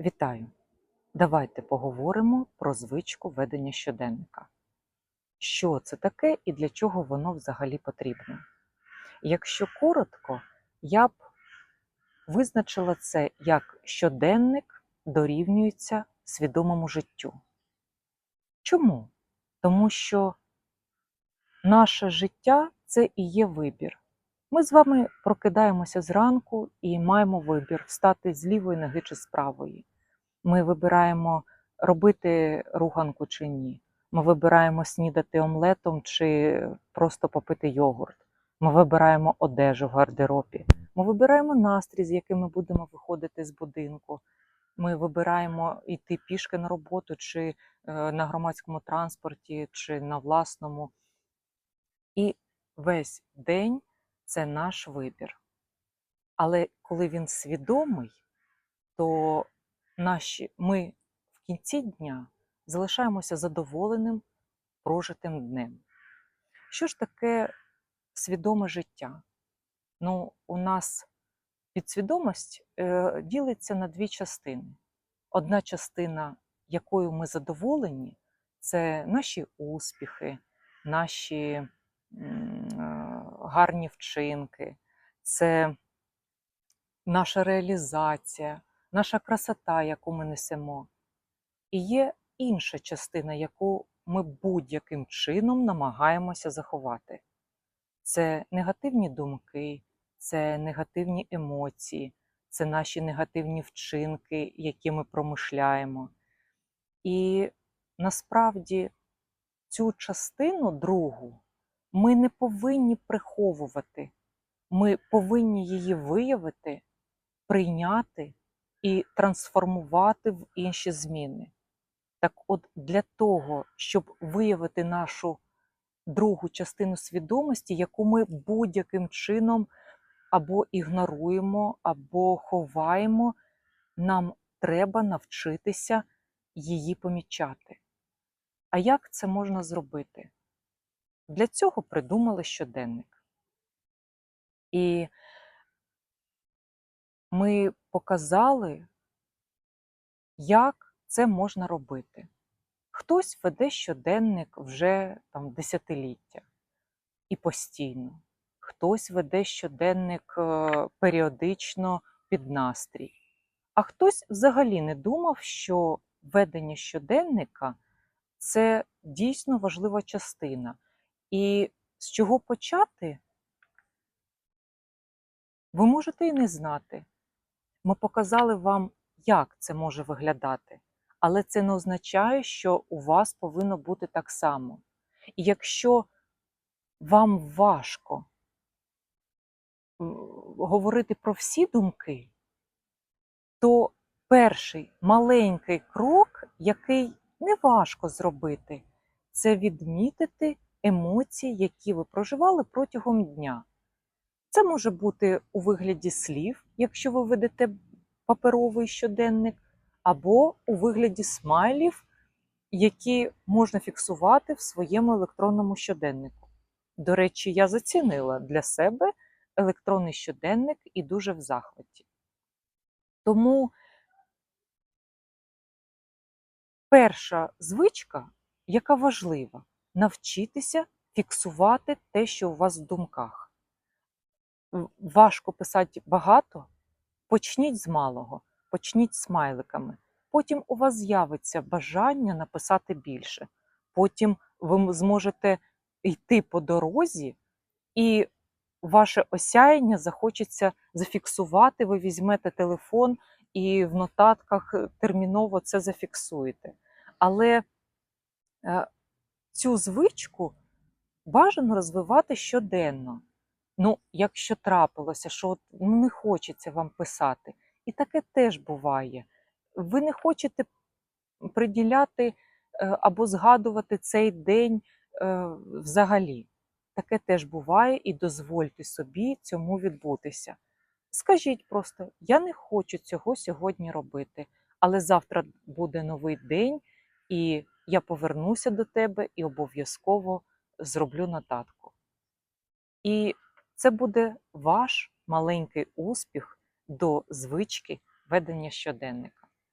Вітаю! Давайте поговоримо про звичку ведення щоденника. Що це таке і для чого воно взагалі потрібно? Якщо коротко, я б визначила це як щоденник дорівнюється свідомому життю. Чому? Тому що наше життя це і є вибір. Ми з вами прокидаємося зранку і маємо вибір встати з лівої ноги чи з правої. Ми вибираємо робити руханку чи ні. Ми вибираємо снідати омлетом чи просто попити йогурт. Ми вибираємо одежу в гардеробі. Ми вибираємо настрій, з яким ми будемо виходити з будинку. Ми вибираємо йти пішки на роботу, чи е, на громадському транспорті, чи на власному. І весь день це наш вибір. Але коли він свідомий, то наші, ми в кінці дня залишаємося задоволеним прожитим днем. Що ж таке свідоме життя? Ну, у нас підсвідомість е, ділиться на дві частини. Одна частина, якою ми задоволені, це наші успіхи, наші е, гарні вчинки, це наша реалізація, наша красота, яку ми несемо. І є інша частина, яку ми будь-яким чином намагаємося заховати. Це негативні думки, це негативні емоції, це наші негативні вчинки, які ми промишляємо. І насправді цю частину другу ми не повинні приховувати. Ми повинні її виявити, прийняти і трансформувати в інші зміни. Так от для того, щоб виявити нашу другу частину свідомості, яку ми будь-яким чином або ігноруємо, або ховаємо, нам треба навчитися її помічати. А як це можна зробити? Для цього придумали щоденник. І ми показали, як це можна робити. Хтось веде щоденник вже там десятиліття і постійно, хтось веде щоденник е, періодично під настрій, а хтось взагалі не думав, що ведення щоденника це дійсно важлива частина. І з чого почати, ви можете і не знати. Ми показали вам, як це може виглядати, але це не означає, що у вас повинно бути так само. І якщо вам важко говорити про всі думки, то перший маленький крок, який не важко зробити, це відмітити емоції, які ви проживали протягом дня. Це може бути у вигляді слів, якщо ви ведете паперовий щоденник, або у вигляді смайлів, які можна фіксувати в своєму електронному щоденнику. До речі, я зацінила для себе електронний щоденник і дуже в захваті. Тому перша звичка, яка важлива, навчитися фіксувати те, що у вас в думках. Важко писати багато, почніть з малого, почніть смайликами. Потім у вас з'явиться бажання написати більше. Потім ви зможете йти по дорозі, і ваше осяяння захочеться зафіксувати. Ви візьмете телефон і в нотатках терміново це зафіксуєте. Але е, цю звичку бажано розвивати щоденно. Ну, якщо трапилося, що от, ну, не хочеться вам писати, і таке теж буває. Ви не хочете приділяти е, або згадувати цей день е, взагалі. Таке теж буває, і дозвольте собі цьому відбутися. Скажіть просто: я не хочу цього сьогодні робити, але завтра буде новий день, і я повернуся до тебе і обов'язково зроблю нотатку. І це буде ваш маленький успіх до звички ведення щоденника.